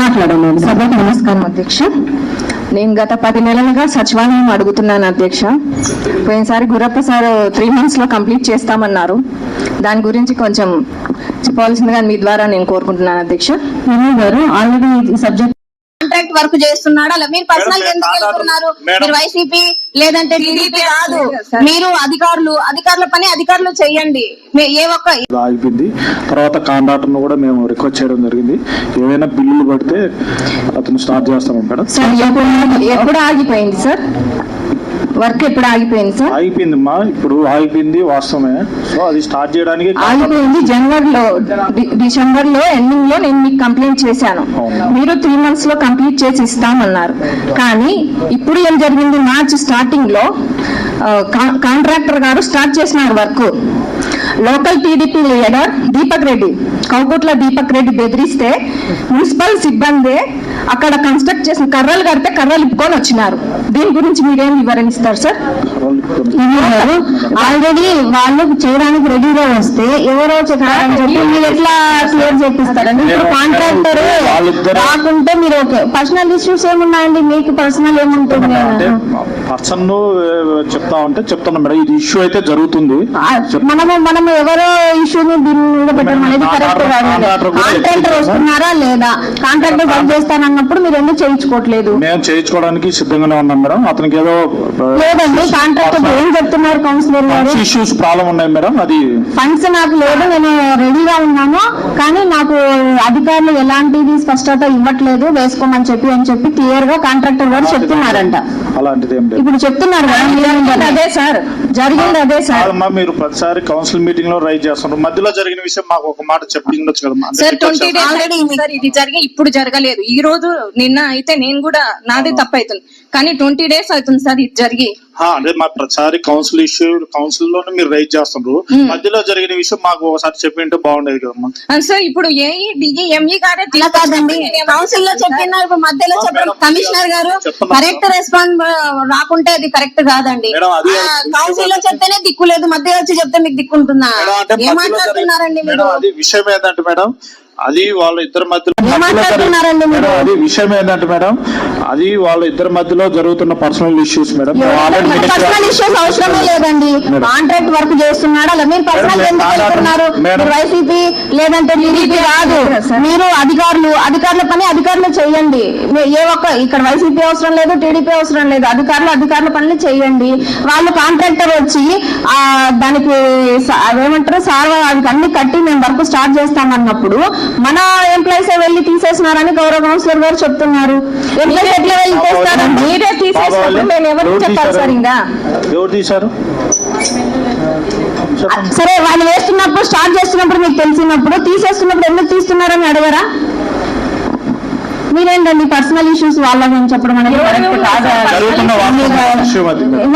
మాట్లాడండి సభకు నమస్కారం అధ్యక్ష. నేను గత పది నెలలుగా సచివాలయం అడుగుతున్నాను అధ్యక్ష. పోయినసారి గురప్ప సార్ త్రీ మంత్స్లో కంప్లీట్ చేస్తామన్నారు. దాని గురించి కొంచెం చెప్పవలసిందిగా మీ ద్వారా నేను కోరుకుంటున్నాను అధ్యక్ష. గారు ఆల్రెడీ సబ్జెక్ట్ కాంట్రాక్ట్ వర్క్ చేస్తున్నాడా? అలా మీరు పర్సనల్ ఎందుకు వెళ్తున్నారు. మీరు వైసీపీ లేదంటే టీడీపీ కాదు మీరు అధికారులు అధికారుల పని అధికారులు చెయ్యండి మీ- ఏ ఒక్క ఆగిపోయింది. తర్వాత కాంట్రాక్టర్ కూడా మేము రిక్వెస్ట్ చేయడం జరిగింది. ఏవైనా బిల్లులు పడితే అతను స్టార్ట్ చేస్తాము మేడం ఎప్పుడు ఆగిపోయింది సార్? వర్క్ ఎప్పుడు ఆగిపోయింది సార్? ఆగిపోయింది అమ్మా ఇప్పుడు ఆగిపోయింది వాస్తవమే. సో అది స్టార్ట్ చేయడానికి ఆగిపోయింది జనవరిలో డి- డిసెంబర్లో ఎండింగ్లో నేను మీకు కంప్లైంట్ చేశాను. మీరు త్రీ మంత్స్లో కంప్లీట్ చేసి ఇస్తామన్నారు. కానీ ఇప్పుడు ఏం జరిగింది? మార్చ్ స్టార్టింగ్లో కాంట్రాక్టర్ గారు స్టార్ట్ చేసినారు work. Local TDP leader Deepak Reddy. Koukutla Deepak Reddy బెదిరిస్తే మున్సిపల్ సిబ్బంది అక్కడ కన్స్ట్రక్ట్ చేసిన కర్రలు కడితే కర్రలు ఇప్పుకొని వచ్చినారు. దీని గురించి మీరేం వివరణిస్తారు సార్? ఆల్రెడీ వాళ్ళు చేయడానికి రెడీగా వస్తే ఎవరో చెప్పి మీరు ఎట్లా క్లియర్ చేపిస్తారండి ఇప్పుడు కాంట్రాక్టర్ వాళ్ళిద్దరు- రాకుంటే మీరు ఓకే. పర్సనల్ ఇష్యూస్ ఏమున్నాయండి? మీకు పర్సనల్ ఏముంటుంది? అంటే పర్సన్ చెప్తా ఉంటే చెప్తున్నా మేడం. ఇది ఇష్యూ అయితే జరుగుతుంది. ఆ, మనము మనము ఎవరో ఇష్యూని దీని మీద పెట్టడం అనేది కరెక్ట్ కాదు. కాంట్రాక్టర్ వస్తున్నారా లేదా? కాంట్రాక్టర్ వర్క్ చేస్తానన్నప్పుడు మీరు ఎందుకు చేయించుకోవట్లేదు? మేము చేయించుకోవడానికి సిద్ధంగానే ఉన్నాం మేడం. అతనికి ఏదో లేదండి కాంట్రాక్టర్ ఏం చెప్తున్నారు కౌన్సిలర్ గారు? ఇష్యూస్ ప్రాబ్లం ఉన్నాయి మేడం. అది ఫండ్స్ నాకు లేదు నేను రెడీగా ఉన్నాను కానీ నాకు అధికారులు ఎలాంటిది స్పష్టత ఇవ్వట్లేదు వేసుకోమని చెప్పి అని చెప్పి క్లియర్గా కాంట్రాక్టర్ గారు చెప్తున్నారంట. అలాంటిది ఇప్పుడు చెప్తున్నారు అదే సార్ జరిగింది అదే సార్. మీరు ప్రతిసారి కౌన్సిల్ మీటింగ్లో రైజ్ చేస్తున్నారు. మధ్యలో జరిగిన విషయం మాకు ఒక మాట చెప్పి ఉండొచ్చు అంటే sir twenty. Days already sir ఇది జరిగి ఇప్పుడు జరగలేదు. ఈ రోజు నిన్న అయితే నేను కూడా నాదే తప్పు అవుతుంది కానీ ట్వంటీ డేస్ అవుతుంది సార్ ఇది జరిగి. అంటే మా ప్రతిసారి కౌన్సిల్ ఇష్యూ కౌన్సిల్లోనే మీరు రైజ్ చేస్తున్నారు మధ్యలో జరిగిన విషయం మాకు ఒకసారి చెప్పి ఉంటే బాగుండేది కదమ్మా సార్ ఇప్పుడు ఏఈ డిఈ ఎంఈ గారే అలా కాదండి. కౌన్సిల్లో చెప్పిన ఇప్పుడు మధ్యలో చెప్పిన కమిషనర్ గారు. కరెక్ట్ రెస్పాన్స్ రాకుంటే అది కరెక్ట్ కాదండి. కౌన్సిల్లో చెప్తేనే దిక్కు లేదు. మధ్యలో వచ్చి చెప్తే మీకు అంటే ఏం మాట్లాడుతున్నారండి మీరు? అది విషయం ఏంటంటే మేడం అది వాళ్ళ ఇద్దరి మధ్యలో అది విషయం ఏంటంటే మేడం అది వాళ్ళ ఇద్దరి మధ్యలో జరుగుతున్న personal issues madam. Personal issues అవసరమే లేదండి. కాంట్రాక్ట్ వర్క్ చేస్తున్నాడా అలా మీరు పర్సనల్ ఎందుకు వైసీపీ లేదంటే టీడీపీ కాదు. మీరు అధికారులు అధికారుల పని అధికారులు చేయండి. ఏ ఒక్క ఇక్కడ వైసీపీ అవసరం లేదు టీడీపీ అవసరం లేదు. అధికారులు అధికారుల పనులు చేయండి. వాళ్ళు కాంట్రాక్టర్ వచ్చి ఆ దానికి అదేమంటారు? సార్ అది అన్ని కట్టి మేము వర్క్ స్టార్ట్ చేస్తామన్నప్పుడు మన ఎంప్లాయీస్ వెళ్ళి తీసేసినారని గౌరవ కౌన్సిలర్ గారు చెప్తున్నారు. ఎంప్లాయీస్ ఎట్లా వెళ్ళి తీస్తారు మీరే తీసేసినప్పుడు మేము ఎవరికి చెప్పాలి సార్ ఇంకా ఎవరు తీశారు? చెప్పండి. సరే వాళ్ళు వేస్తున్నప్పుడు స్టార్ట్ చేస్తున్నప్పుడు మీకు తెలిసినప్పుడు తీసేస్తున్నప్పుడు ఎందుకు తీస్తున్నారని అడగరా? మీరేంటండి పర్సనల్ ఇష్యూస్ వాళ్ళ గురించి చెప్పడం అనేది కాదు.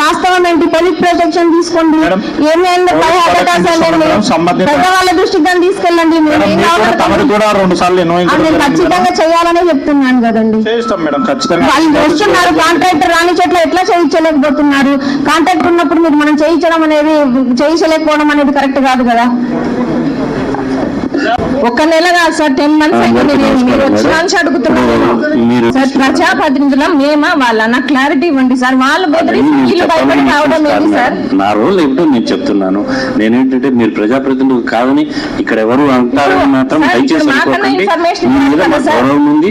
వాస్తవం ఏంటి? పోలీస్ ప్రొటెక్షన్ తీసుకోండి. మేడం, ఏమైంది సంబంధిత- పెద్దవాళ్ళ దృష్టికి కానీ తీసుకెళ్ళండి నేను ఖచ్చితంగా చేయాలనే చెప్తున్నాను కదండి. చేస్తాం మేడం ఖచ్చితంగా. వాళ్ళు వస్తున్నారు కాంట్రాక్టర్ రాని చోట్ల ఎట్లా చేయించలేకపోతున్నారు? కాంట్రాక్ట్ ఉన్నప్పుడు మీరు మనం చేయించడం అనేది చేయించలేకపోవడం అనేది కరెక్ట్ కాదు కదా. ఒక నెల కాదు సార్ టెన్ మంత్స్ అయింది మీరు వచ్చిన నుంచి అడుగుతున్నాను సార్ ప్రజాప్రతినిధులం మేమా వాళ్ళ? నాకు క్లారిటీ ఇవ్వండి సార్. వాళ్ళు మీరు వీళ్ళు భయపడి రావడం ఏంటి సార్. నా రోల్ ఏమిటో నేను చెప్తున్నాను. నేనేంటంటే మీరు ప్రజాప్రతినిధులు కాదని ఇక్కడ ఎవరు అంటారని మాత్రం దయచేసి అనుకోకండి. మీ మీద మా? గౌరవం ఉంది.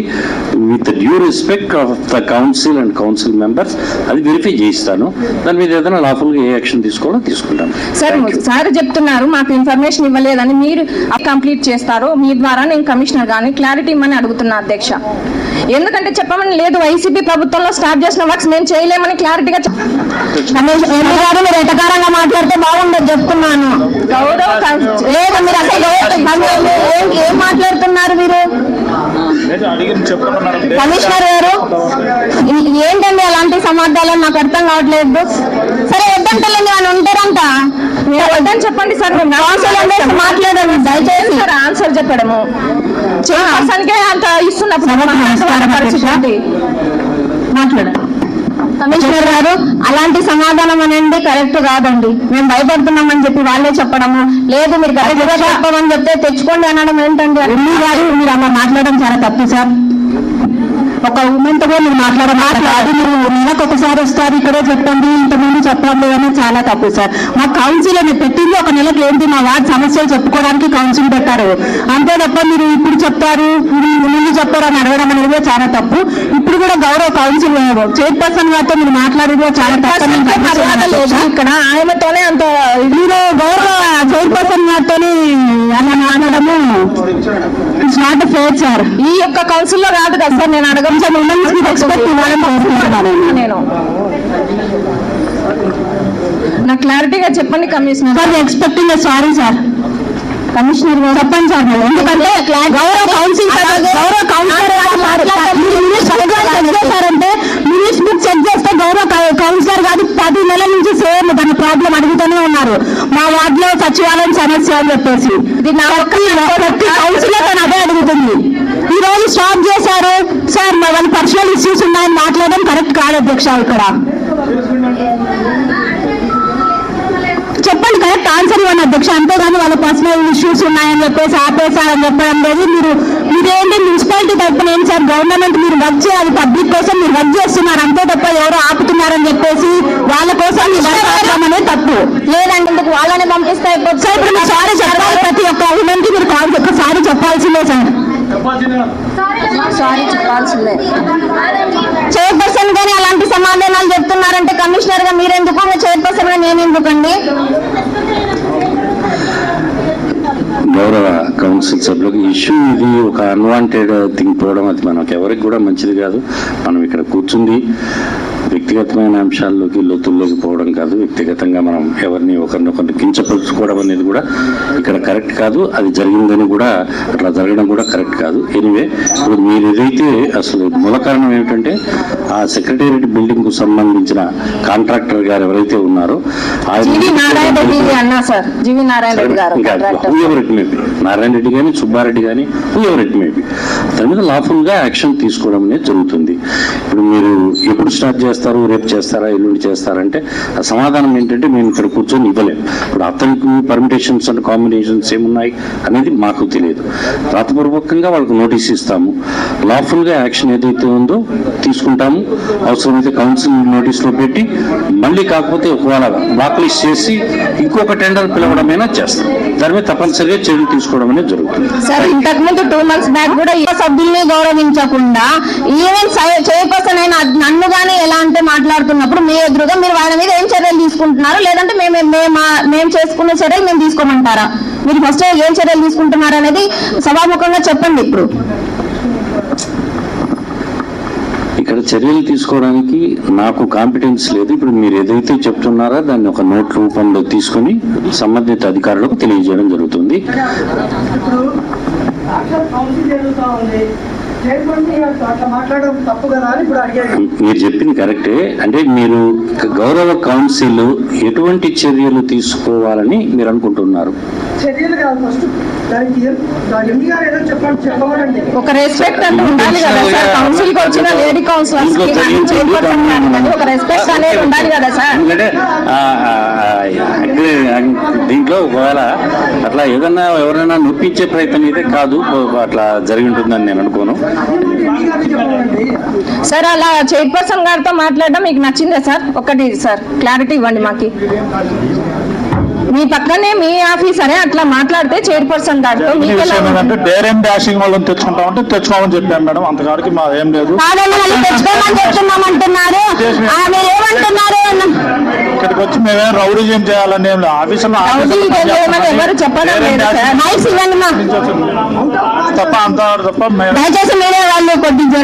With due respect of the council and council members అది వెరిఫై చేయిస్తాను. దాని మీద ఏదైనా లాఫుల్గా ఏ యాక్షన్ తీసుకోవాలో తీసుకుంటాను. సార్ సార్ చెప్తున్నారు మాకు ఇన్ఫర్మేషన్ ఇవ్వలేదని మీరు కంప్లీట్ చేస్తారు మీ ద్వారా నేను కమిషనర్ గాని క్లారిటీ ఇమ్మని అడుగుతున్నా అధ్యక్ష. ఎందుకంటే చెప్పమని లేదు వైసీపీ ప్రభుత్వంలో స్టార్ట్ చేసిన వర్క్స్ మేము చేయలేమని క్లారిటీగా గారు మీరు ఎటకారంగా మాట్లాడితే బాగుండదు చెప్తున్నాను. గౌరవ లేదు మీరు అసలు ఏం మాట్లాడుతున్నారు మీరు? లేదు, అడిగిన చెప్తున్నారు కమిషనర్ గారు ఏంటండి అలాంటి సమాధానాలు నాకు అర్థం కావట్లేదు. సరే మీరు వద్దని చెప్పండి సార్ మాట్లాడండి. దయచేసి. ఆన్సర్ చెప్పడము. చైర్పర్సన్కే అంత ఇస్తున్నప్పుడు మాట్లాడండి కమిషనర్ గారు అలాంటి సమాధానం అనేది కరెక్ట్ కాదండి. మేము భయపడుతున్నామని చెప్పి వాళ్ళే చెప్పడము. లేదు మీరు కరెక్ట్గా చెప్పమని చెప్తే తెచ్చుకోండి అనడం ఏంటండి? మీరు అలా మాట్లాడడం చాలా తప్పు సార్. ఒక ఉమెన్తో మీరు మాట్లాడడం కాదు మీరు నెలకు ఒకసారి వస్తారు ఇక్కడే చెప్పండి ఇంతకుముందు చెప్పండి అని చాలా తప్పు సార్. మా కౌన్సిల్ అని పెట్టింది ఒక నెలకు ఏంటి? మా వార్డ్ సమస్యలు చెప్పుకోవడానికి కౌన్సిల్ పెట్టారు. అంతే తప్ప మీరు ఇప్పుడు చెప్తారు ముందు చెప్తారు అని అడగడం అనేది చాలా తప్పు. ఇప్పుడు కూడా గౌరవ కౌన్సిల్ చైర్పర్సన్ గారితో మీరు మాట్లాడేది చాలా తప్పు. ఇక్కడ ఆయనతోనే అంత మీరు గౌరవ చైర్పర్సన్ గారితోని అలా మాట్లాడము ఇట్స్ నాట్ ఫేర్ సార్ ఈ యొక్క కౌన్సిల్లో కాదు కదా సార్ నేను అడగం సార్ ఎక్స్పెక్ట్ ఇవ్వాలని కోరుకుంటున్నాను నేను. నాకు క్లారిటీగా చెప్పండి commissioner. Sir expecting sorry sir commissioner గారు. చెప్పండి సార్. ఎందుకంటే గౌరవ కౌన్సిల్ గౌరవ కౌన్సిలర్ చేస్తారంటే మినిస్ బుక్ చెక్ చేస్తే గౌరవ కౌన్సిలర్ గారు పది నెలల నుంచి సేమ్ దాని ప్రాబ్లం అడుగుతూనే ఉన్నారు. మా వార్డ్లో సచివాలయం సమస్య అని చెప్పేసి. ఇది నా ప్రతి ప్రతి కౌన్సిలర్ తను అదే అడుగుతుంది. ఈ రోజు స్టాప్ చేశారు. సార్ మా వాళ్ళ పర్సనల్ ఇష్యూస్ ఉన్నాయని మాట్లాడడం కరెక్ట్ కాదు అధ్యక్ష ఇక్కడ. చెప్పండి కరెక్ట్ ఆన్సర్ ఇవ్వండి అధ్యక్ష. అంతేగాని వాళ్ళ పర్సనల్ ఇష్యూస్ ఉన్నాయని చెప్పేసి ఆపేశారని చెప్పడం లేదు. మీరు మీరేంటి మున్సిపాలిటీ తరఫున ఏంటి సార్? గవర్నమెంట్ మీరు వర్క్ చేయాలి పబ్లిక్ కోసం మీరు వర్క్ చేస్తున్నారు. అంతే తప్ప ఎవరో ఆపుతున్నారని చెప్పేసి వాళ్ళ కోసం అనేది తప్పు. లేదండి ఇందుకు వాళ్ళని పంపిస్తే సార్ ఇప్పుడు మీరు సారీ చెప్పాలి. ప్రతి ఒక్క కి మీరు కాల్ ఒక్కసారి చెప్పాల్సిందే సార్. సారీ చెప్పాల్సిందే. చైర్పర్సన్ గానీ అలాంటి సమాధానాలు చెప్తున్నారంటే కమిషనర్గా మీరెందుకు? చైర్పర్సన్గా నేను ఎందుకండి గౌరవ కౌన్సిల్ సభ్యులకు ఇష్యూ ఇది ఒక అన్వాంటెడ్ థింగ్ పోవడం అది మనకు ఎవరికి కూడా మంచిది కాదు. మనం ఇక్కడ కూర్చుంది వ్యక్తిగతమైన అంశాల్లోకి లోతుల్లోకి పోవడం కాదు. వ్యక్తిగతంగా మనం ఎవరిని ఒకరినొకరిని కించపరుచుకోవడం అనేది కూడా ఇక్కడ కరెక్ట్ కాదు. అది జరిగిందని కూడా అట్లా జరగడం కూడా కరెక్ట్ కాదు. ఎనివే ఇప్పుడు మీరు ఏదైతే అసలు మూల కారణం ఏమిటంటే ఆ సెక్రటేరియట్ బిల్డింగ్కు సంబంధించిన కాంట్రాక్టర్ గారు ఎవరైతే ఉన్నారో ఆయన నారాయణ రెడ్డి మేబీ నారాయణ రెడ్డి కానీ సుబ్బారెడ్డి కానీ ఎవరికి మేబీ దాని మీద లాఫుల్గా యాక్షన్ తీసుకోవడం అనేది జరుగుతుంది. ఇప్పుడు మీరు ఎప్పుడు స్టార్ట్ చేస్తారు రేపు చేస్తారా ఎల్లుండి చేస్తారంటే ఆ సమాధానం ఏంటంటే మేము ఇక్కడ కూర్చొని ఇవ్వలేము ఇప్పుడు అతనికి పర్మిటేషన్స్ అండ్ కాంబినేషన్స్ ఏమున్నాయి అనేది మాకు తెలియదు. రాతపూర్వకంగా వాళ్ళకి నోటీస్ ఇస్తాము. లాఫుల్గా యాక్షన్ ఏదైతే ఉందో తీసుకుంటాము. అవసరమైతే కౌన్సిల్ నోటీస్లో పెట్టి మళ్ళీ కాకపోతే ఒకవేళ బ్లాక్ లిస్ట్ చేసి ఇంకొక టెండర్ పిలవడమైనా చేస్తాం. దాని మీద తప్పనిసరిగా చర్యలు తీసుకోవడం అనేది జరుగుతుంది. సార్ ఇంతకు ముందు టూ మంత్స్ బ్యాక్ కూడా ఏ సభ్యుల్ని గౌరవించకుండా ఈవెన్ చైర్పర్సన్ అయిన నన్ను గానీ ఎలా అంటే మాట్లాడుతున్నప్పుడు మీ ఎదురుగా మీరు వాళ్ళ మీద ఏం చర్యలు తీసుకుంటున్నారు? లేదంటే మేము మేము చేసుకున్న చర్యలు మేము తీసుకోమంటారా? మీరు ఫస్ట్ ఏం చర్యలు తీసుకుంటున్నారు అనేది సభాముఖంగా చెప్పండి ఇప్పుడు ఇక్కడ చర్యలు తీసుకోవడానికి నాకు కాంపిటెన్స్ లేదు. ఇప్పుడు మీరు ఏదైతే చెప్తున్నారో దాన్ని ఒక నోట్ రూపంలో తీసుకొని సంబంధిత అధికారులకు తెలియజేయడం జరుగుతుంది. మీరు చెప్పింది కరెక్టే. అంటే మీరు గౌరవ కౌన్సిల్ ఎటువంటి చర్యలు తీసుకోవాలని మీరు అనుకుంటున్నారు? ఒక రెస్పెక్ట్ అంటే ఉండాలి కదా సార్. కౌన్సిల్కి వచ్చిన లేడీ కౌన్సిలర్స్కి ఒక రెస్పెక్ట్ అనేది ఉండాలి కదా సార్. దీంట్లో ఒకవేళ అట్లా ఏదన్నా ఎవరైనా నొప్పించే ప్రయత్నం అయితే కాదు అట్లా జరిగి ఉంటుందని నేను అనుకోను. సార్ అలా చైర్పర్సన్ గారితో మాట్లాడడం మీకు నచ్చిందా సార్? ఒకటి సార్ క్లారిటీ ఇవ్వండి మాకి. మీ పక్కనే మీ ఆఫీసరే అట్లా మాట్లాడితే చైర్పర్సన్? ఏంటంటే డేర్ డాషింగ్ వాళ్ళని తెచ్చుకుంటామంటే తెచ్చుకోమని చెప్పాను మేడం. అంతకాడికి మా ఏం లేదు. తెచ్చుకోమని చెప్తున్నామంటున్నారు. మీరు ఏమంటున్నారు ఇక్కడికి వచ్చి మేమేం రౌడీజం చేయాలని ఏం లేదు. ఆఫీసులో ఎవరు చెప్పడం లేదు తప్ప అంత తప్ప దయచేసి మీరే వాళ్ళు కొద్దిగా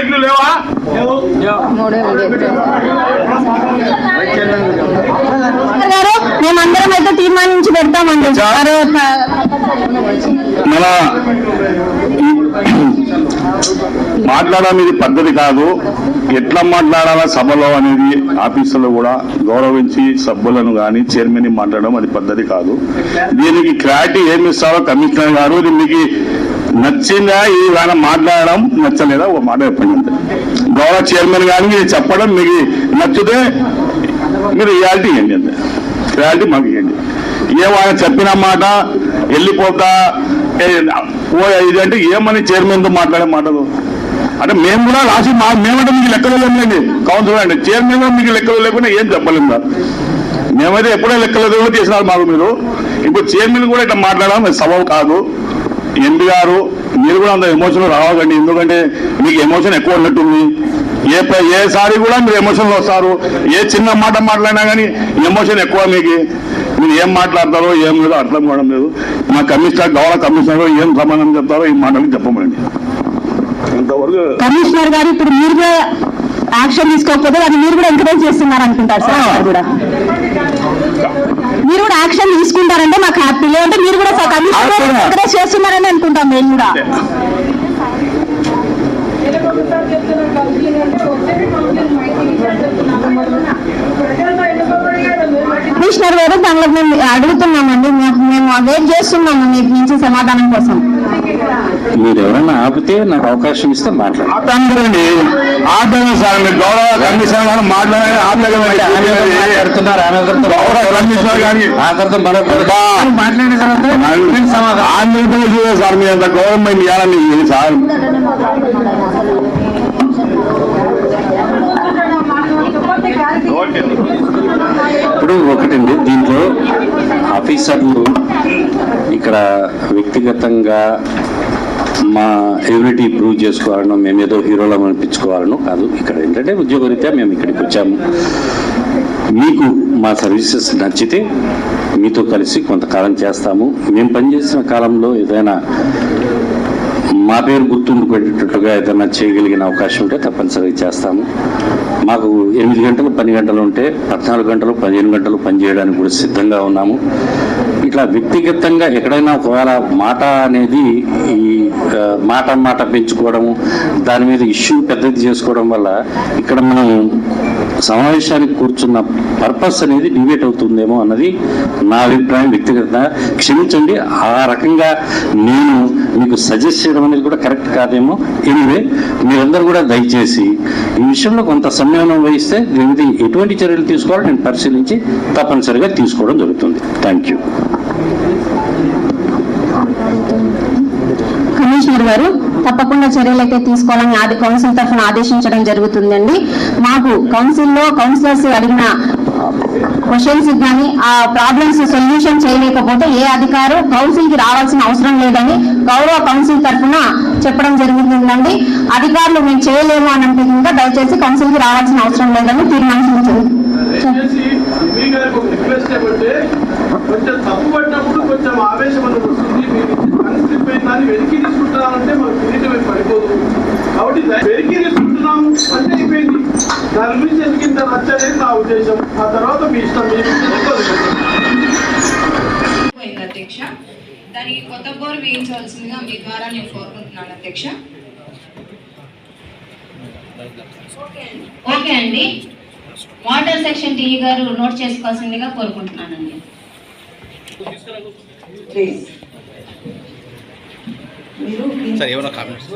జరగండి అన్న. గారు మేమందరం అయితే తీర్మానించి పెడతామండి. మన మాట్లాడడం ఇది పద్ధతి కాదు. ఎట్లా మాట్లాడాలా సభలో అనేది ఆఫీసులో కూడా గౌరవించి సభ్యులను కానీ చైర్మన్ని మాట్లాడడం అది పద్ధతి కాదు. దీనికి క్లారిటీ ఏమి ఇస్తారో కమిషనర్ గారు దీనికి నచ్చిందా ఇవాళ మాట్లాడడం నచ్చలేదా? ఒక మాట చెప్పండి అంతే. గౌరవ చైర్మన్ గారిని చెప్పడం మీకు నచ్చితే మీరు రియాలిటీ ఇవ్వండి అంతే. రియాలిటీ మాకు ఇవ్వండి. ఏమైనా చెప్పిన మాట వెళ్ళిపోతా ఇదంటే ఏమని చైర్మన్తో మాట్లాడే మాటలు అంటే మేము కూడా రాసి మా మేమంటే మీకు లెక్కలు లేదండి కౌన్సిలర్ అండి. చైర్మన్ కూడా మీకు లెక్కలు లేకుండా ఏం చెప్పలేము మేమైతే ఎప్పుడో లెక్కలు కూడా చేసినారు మాకు మీరు. ఇప్పుడు చైర్మన్ కూడా ఇట్లా మాట్లాడడం అది సబబు కాదు. ఎంపీ గారు మీరు కూడా అంత ఎమోషన్ రావకండి ఎందుకంటే మీకు ఎమోషన్ ఎక్కువ ఉన్నట్టుంది. ఏ ఏసారి కూడా మీరు ఎమోషన్లో వస్తారు. ఏ చిన్న మాట మాట్లాడినా కానీ ఎమోషన్ ఎక్కువ మీకు. మీరు ఏం మాట్లాడతారో ఏం లేదో అర్థం కావడం లేదు. మా కమిషనర్ గౌరవ కమిషనర్ ఏం సమాధానం చెప్తారో ఈ మాటలు చెప్పమండి అంతవరకు కమిషనర్ గారు ఇప్పుడు మీరు కూడా యాక్షన్ తీసుకోకపోతే అది మీరు కూడా ఎంకరేజ్ చేస్తున్నారు అనుకుంటారు సార్ కూడా. మీరు కూడా యాక్షన్ తీసుకుంటారంటే మాకు హ్యాపీ లేదంటే మీరు కూడా. ఎంకరేజ్ చేస్తున్నారని అనుకుంటాం మేము కూడా. కమిషనర్ గారు దానిలో మేము అడుగుతున్నామండి. మేము- వెయిట్ చేస్తున్నాము మీ నుంచి సమాధానం కోసం? మీరు ఎవరైనా ఆపితే నాకు అవకాశం ఇస్తే మాట్లాడండి. ఆటండి సార్ మీరు గౌరవ కమిషనర్ గారు మాట్లాడే మాట్లాడుతున్నారు ఆమె ఒకరితో గౌరవ కమిషనర్ గారి ఆఖరితో మరొకరు మాట్లాడిన తర్వాత ఆంధ్రప్రదేశ్ సార్ మీ అంత గవర్నమెంట్ ఇవ్వాలని సార్. ఇప్పుడు ఒకటండి దీంట్లో ఆఫీసర్లు ఇక్కడ వ్యక్తిగతంగా మా ఎబిలిటీ ప్రూవ్ చేసుకోవాలనో మేమేదో హీరోలం అనిపించుకోవాలను కాదు. ఇక్కడ ఏంటంటే ఉద్యోగరీత్యా మేము ఇక్కడికి వచ్చాము. మీకు మా సర్వీసెస్ నచ్చితే మీతో కలిసి కొంతకాలం చేస్తాము. మేము పనిచేసిన కాలంలో ఏదైనా మా పేరు గుర్తుండిపోయేటట్టుగా ఏదైనా చేయగలిగిన అవకాశం ఉంటే తప్పనిసరిగా చేస్తాము. మాకు ఎనిమిది గంటలు పది గంటలు ఉంటే పద్నాలుగు గంటలు పదిహేను గంటలు పనిచేయడానికి కూడా సిద్ధంగా ఉన్నాము. ఇట్లా వ్యక్తిగతంగా ఎక్కడైనా ఒకవేళ మాట అనేది ఈ మాట మాట పెంచుకోవడము దాని మీద ఇష్యూ పెద్దది చేసుకోవడం వల్ల ఇక్కడ మనం సమావేశానికి కూర్చున్న పర్పస్ అనేది డిబేట్ అవుతుందేమో అన్నది నా అభిప్రాయం వ్యక్తిగత క్షమించండి ఆ రకంగా నేను మీకు సజెస్ట్ చేయడం అనేది కూడా కరెక్ట్ కాదేమో. ఎనివే మీరందరూ కూడా దయచేసి ఈ విషయంలో కొంత సంయమనం వహిస్తే దీనికి ఎటువంటి చర్యలు తీసుకోవాలో నేను పరిశీలించి తప్పనిసరిగా తీసుకోవడం జరుగుతుంది. థ్యాంక్ యూ కమిషనర్ గారు తప్పకుండా చర్యలు అయితే తీసుకోవాలని ఆది కౌన్సిల్ తరఫున ఆదేశించడం జరుగుతుందండి. మాకు కౌన్సిల్లో కౌన్సిలర్స్ అడిగిన క్వశ్చన్స్ కానీ ఆ ప్రాబ్లమ్స్ సొల్యూషన్ చేయలేకపోతే ఏ అధికారు కౌన్సిల్కి రావాల్సిన అవసరం లేదని గౌరవ కౌన్సిల్ తరఫున చెప్పడం జరుగుతుందండి అధికారులు మేము చేయలేము అని అంటే కనుక దయచేసి కౌన్సిల్కి రావాల్సిన అవసరం లేదని తీర్మానించారు కొంచెం తప్పు పడినప్పుడు కొంచెం ఆవేశం కన్సిల్ దాన్ని వెనక్కి తీసుకుంటున్నామంటే మన కిరీటం ఏం పడిపోదు. కాబట్టి వెనక్కి తీసుకుంటున్నాము అంటే అయిపోయింది. దాని గురించి ఎందుకు ఇంత నచ్చలేదు నా ఉద్దేశం. ఆ తర్వాత మీ ఇష్టం అధ్యక్ష. దానికి కొత్త బోర్ వేయించవలసిందిగా మీ ద్వారా నేను కోరుకుంటున్నాను అధ్యక్ష. ఓకే అండి. వాటర్ సెక్షన్ టీ గారు నోట్ చేసుకోవాల్సిందిగా కోరుకుంటున్నానండి. సార్ ఏమైనా కామెంట్స్